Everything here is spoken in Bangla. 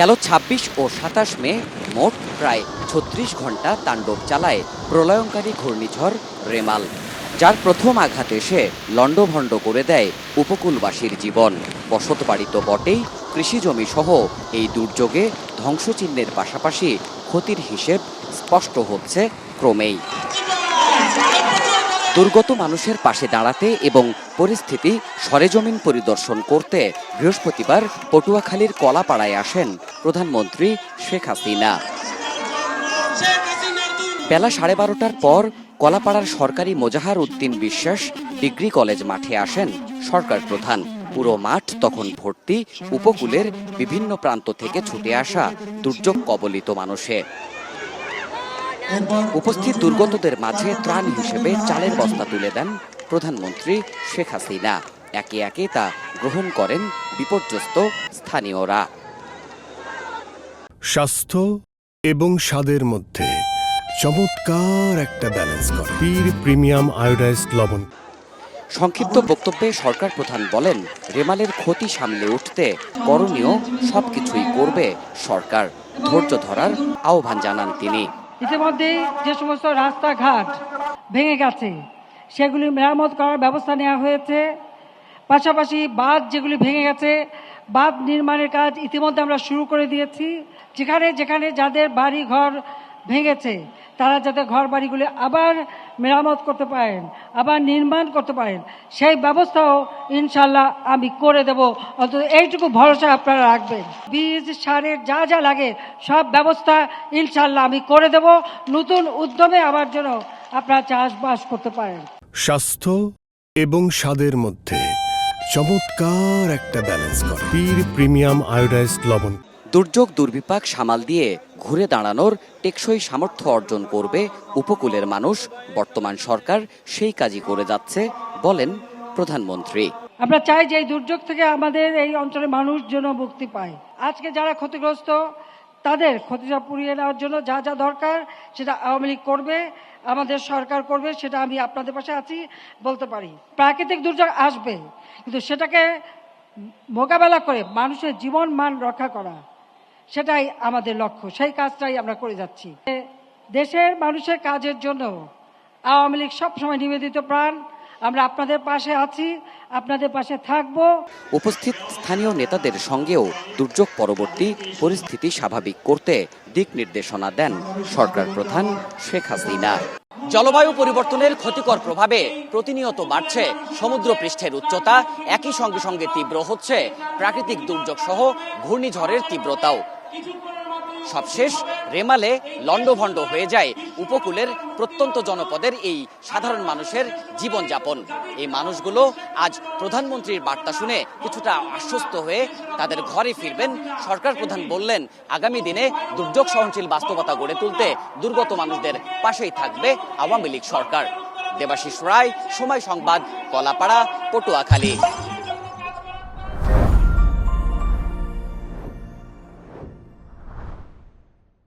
গেল ২৬ ও সাতাশ মে, মোট প্রায় ছত্রিশ ঘণ্টা তাণ্ডব চালায় প্রলয়ঙ্কারী ঘূর্ণিঝড় রেমাল, যার প্রথম আঘাত এসে লণ্ডভণ্ড করে দেয় উপকূলবাসীর জীবন। বসত বাড়ি তো বটেই কৃষিজমি সহ এই দুর্যোগে ধ্বংসচিহ্নের পাশাপাশি ক্ষতির হিসেব স্পষ্ট হচ্ছে ক্রমেই। দুর্গত মানুষের পাশে দাঁড়াতে এবং পরিস্থিতি সরেজমিন পরিদর্শন করতে বৃহস্পতিবার পটুয়াখালীর কলাপাড়ায় আসেন প্রধানমন্ত্রী শেখ হাসিনা। বেলা সাড়ে বারোটার পর কলাপাড়ার সরকারি মোজাহার উদ্দিন বিশ্বাস ডিগ্রি কলেজ মাঠে আসেন সরকার প্রধান। পুরো মাঠ তখন ভর্তি উপকূলের বিভিন্ন প্রান্ত থেকে ছুটে আসা দুর্যোগ কবলিত মানুষে। উপস্থিত দুর্গতদের মাঝে ত্রাণ হিসেবে চালের বস্তা তুলে দেন প্রধানমন্ত্রী শেখ হাসিনা। একে একে তা গ্রহণ করেন বিপর্যস্ত স্থানীয়রা। স্বাস্থ্য এবং স্বাদের মধ্যে চমৎকার একটা ব্যালেন্স করে। পীর প্রিমিয়াম আয়োডাইজড লবণ। সংক্ষিপ্ত বক্তব্যে সরকার প্রধান বলেন রেমালের ক্ষতি সামলে উঠতে করণীয় সবকিছুই করবে সরকার। ধৈর্য ধরার আহ্বান জানান তিনি। ইতিমধ্যে যে সমস্ত রাস্তাঘাট ভেঙে গেছে সেগুলি মেরামত করার ব্যবস্থা নেওয়া হয়েছে। পাশাপাশি বাঁধ যেগুলি ভেঙে গেছে বাঁধ নির্মাণের কাজ ইতিমধ্যে আমরা শুরু করে দিয়েছি। যেখানে যেখানে যাদের বাড়ি ঘর ভেঙেছে, তারা যাতে ঘর বাড়িগুলি আবার মেরামত করতে পারেন, আবার নির্মাণ করতে পারেন, সেই ব্যবস্থাও ইনশাল্লাহ আমি করে দেব। অন্তত এইটুকু ভরসা আপনারা রাখবেন। বীজ, সারের যা যা লাগে, সব ব্যবস্থা ইনশাল্লাহ আমি করে দেব। নতুন উদ্যমে আমার জন্য আপনারা চাষবাস করতে পারেন। স্বাস্থ্য এবং স্বাদের মধ্যে চমৎকার একটা ব্যালেন্স করে। পীর প্রিমিয়াম আয়োডাইজড লবণ। দুর্যোগ দুর্বিপাক সামাল দিয়ে ঘুরে দাঁড়ানোর টেকসই সামর্থ্য অর্জন করবে উপকূলের মানুষ। বর্তমান সরকার সেই কাজই করে যাচ্ছে বলেন প্রধানমন্ত্রী। আমরা চাই যে এই দুর্যোগ থেকে আমাদের এই অঞ্চলের মানুষ যেন মুক্তি পায়। আজকে যারা ক্ষতিগ্রস্ত তাদের ক্ষতিটা পুড়িয়ে নেওয়ার জন্য যা যা দরকার সেটা আওয়ামী লীগ করবে, আমাদের সরকার করবে, সেটা আমি আপনাদের পাশে আছি বলতে পারি। প্রাকৃতিক দুর্যোগ আসবে, কিন্তু সেটাকে মোকাবেলা করে মানুষের জীবন মান রক্ষা করা, সেটাই আমাদের লক্ষ্য। সেই কাজটাই আমরা করে যাচ্ছি। দেশের মানুষের কাজের জন্য আওয়ামী লীগ সবসময় নিবেদিত প্রাণ। আমরা আপনাদের পাশে আছি, আপনাদের পাশে থাকব। উপস্থিত স্থানীয় নেতাদের সঙ্গেও দুর্যোগ পরবর্তী পরিস্থিতি স্বাভাবিক করতে দিক নির্দেশনা দেন সরকার প্রধান শেখ হাসিনা। জলবায়ু পরিবর্তনের ক্ষতিকর প্রভাবে প্রতিনিয়ত বাড়ছে সমুদ্র পৃষ্ঠের উচ্চতা, একই সঙ্গে সঙ্গে তীব্র হচ্ছে প্রাকৃতিক দুর্যোগ সহ ঘূর্ণিঝড়ের তীব্রতাও। সবশেষ রেমালে লণ্ডভণ্ড হয়ে যায় উপকূলের প্রত্যন্ত জনপদের এই সাধারণ মানুষের জীবনযাপন। এই মানুষগুলো আজ প্রধানমন্ত্রীর বার্তা শুনে কিছুটা আশ্বস্ত হয়ে তাদের ঘরে ফিরবেন। সরকার প্রধান বললেন, আগামী দিনে দুর্যোগ সহনশীল বাস্তবতা গড়ে তুলতে দুর্গত মানুষদের পাশেই থাকবে আওয়ামী লীগ সরকার। দেবাশিস রায়, সময় সংবাদ, কলাপাড়া, পটুয়াখালী।